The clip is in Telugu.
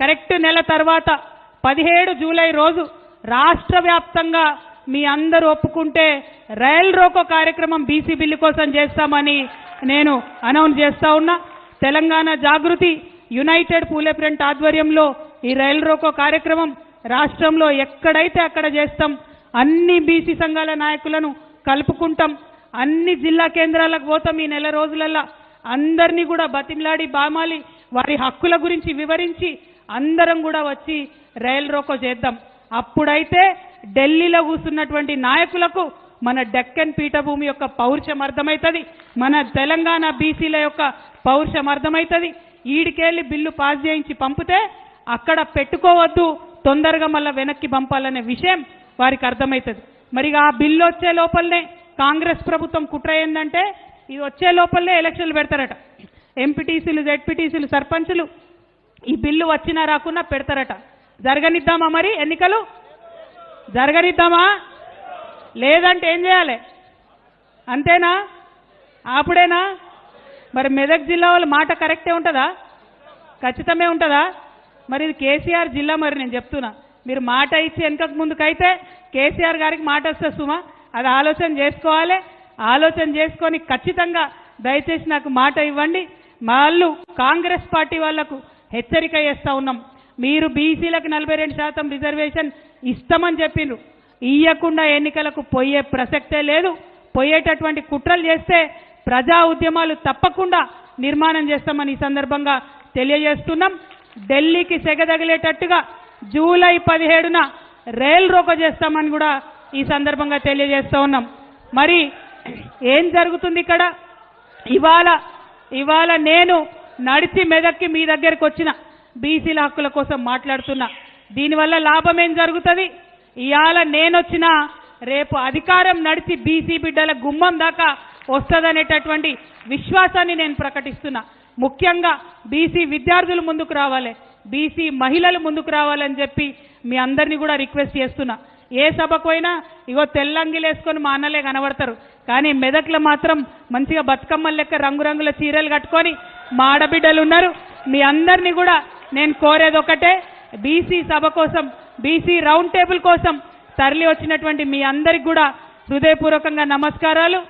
కరెక్ట్ నెల తర్వాత పదిహేడు జూలై రోజు రాష్ట్ర వ్యాప్తంగా మీ అందరూ ఒప్పుకుంటే రైల్ రోకో కార్యక్రమం బీసీ బిల్లు కోసం చేస్తామని నేను అనౌన్స్ చేస్తా ఉన్నా. తెలంగాణ జాగృతి యునైటెడ్ పూలే ఫ్రంట్ ఆధ్వర్యంలో ఈ రైల్ రోకో కార్యక్రమం రాష్ట్రంలో ఎక్కడైతే అక్కడ చేస్తాం అన్ని బీసీ సంఘాల నాయకులను కలుపుకుంటాం. అన్ని జిల్లా కేంద్రాలకు పోతాం ఈ నెల రోజులల్లో. అందరినీ కూడా బతిమలాడి బామాలి. వారి హక్కుల గురించి వివరించి అందరం కూడా వచ్చి రైల్ రోకో చేద్దాం. అప్పుడైతే ఢిల్లీలో కూర్చున్నటువంటి నాయకులకు మన డెక్కన్ పీఠభూమి యొక్క పౌరుషం అర్థమవుతుంది మన తెలంగాణ బీసీల యొక్క పౌరుషం అర్థమవుతుంది ఈడికెళ్ళి బిల్లు పాస్ చేయించి పంపితే అక్కడ పెట్టుకోవద్దు తొందరగా మళ్ళీ వెనక్కి పంపాలనే విషయం వారికి అర్థమవుతుంది మరి ఆ బిల్లు వచ్చే లోపలనే కాంగ్రెస్ ప్రభుత్వం కుట్ర ఏంటంటే ఇది వచ్చే లోపలనే ఎలక్షన్లు పెడతారట. ఎంపీటీసీలు జెడ్పీటీసీలు సర్పంచులు ఈ బిల్లు వచ్చినా రాకున్నా పెడతారట. జరగనిద్దామా మరి ఎన్నికలు? జరగనిద్దామా? లేదంటే ఏం చేయాలి? అంతేనా? అప్పుడేనా? మరి మెదక్ జిల్లా వాళ్ళ మాట కరెక్టే ఉంటుందా? ఖచ్చితమే ఉంటుందా? మరి ఇది కేసీఆర్ జిల్లా మరి నేను చెప్తున్నా. మీరు మాట ఇచ్చి వెనకకు ముందుకైతే కేసీఆర్ గారికి మాట వస్తే సుమా అది ఆలోచన చేసుకోవాలి. ఆలోచన చేసుకొని ఖచ్చితంగా దయచేసి నాకు మాట ఇవ్వండి. వాళ్ళు కాంగ్రెస్ పార్టీ వాళ్ళకు హెచ్చరిక చేస్తూ ఉన్నాం. మీరు బీసీలకు నలభై రెండు శాతం రిజర్వేషన్ ఇస్తామని చెప్పిండ్రు. ఇయ్యకుండా ఎన్నికలకు పోయే ప్రసక్తే లేదు. పోయేటటువంటి కుట్రలు చేస్తే ప్రజా ఉద్యమాలు తప్పకుండా నిర్మాణం చేస్తామని ఈ సందర్భంగా తెలియజేస్తున్నాం. ఢిల్లీకి సెగదగిలేటట్టుగా జూలై పదిహేడున రైల్ రోక చేస్తామని కూడా ఈ సందర్భంగా తెలియజేస్తూ ఉన్నాం. మరి ఏం జరుగుతుంది ఇక్కడ? ఇవాళ ఇవాళ నేను నడిచి మెదక్కి మీ దగ్గరికి వచ్చిన బీసీల హక్కుల కోసం మాట్లాడుతున్నా దీనివల్ల లాభం ఏం జరుగుతుంది? ఇవాళ నేనొచ్చినా రేపు అధికారం నడిచి బీసీ బిడ్డల గుమ్మం దాకా వస్తుందనేటటువంటి విశ్వాసాన్ని నేను ప్రకటిస్తున్నా. ముఖ్యంగా బీసీ విద్యార్థులు ముందుకు రావాలి బీసీ మహిళలు ముందుకు రావాలని చెప్పి మీ అందరినీ కూడా రిక్వెస్ట్ చేస్తున్నా. ఏ సభకు పోయినా ఇగో తెల్లంగిలు వేసుకొని మా అన్నలే కనబడతారు. కానీ మెదక్లో మాత్రం మంచిగా బతుకమ్మ లెక్క రంగురంగుల చీరలు కట్టుకొని మా ఆడబిడ్డలు ఉన్నారు మీ అందరినీ కూడా నేను కోరేది ఒకటే బీసీ సభ కోసం బీసీ రౌండ్ టేబుల్ కోసం తరలి వచ్చినటువంటి మీ అందరికి కూడా హృదయపూర్వకంగా నమస్కారాలు.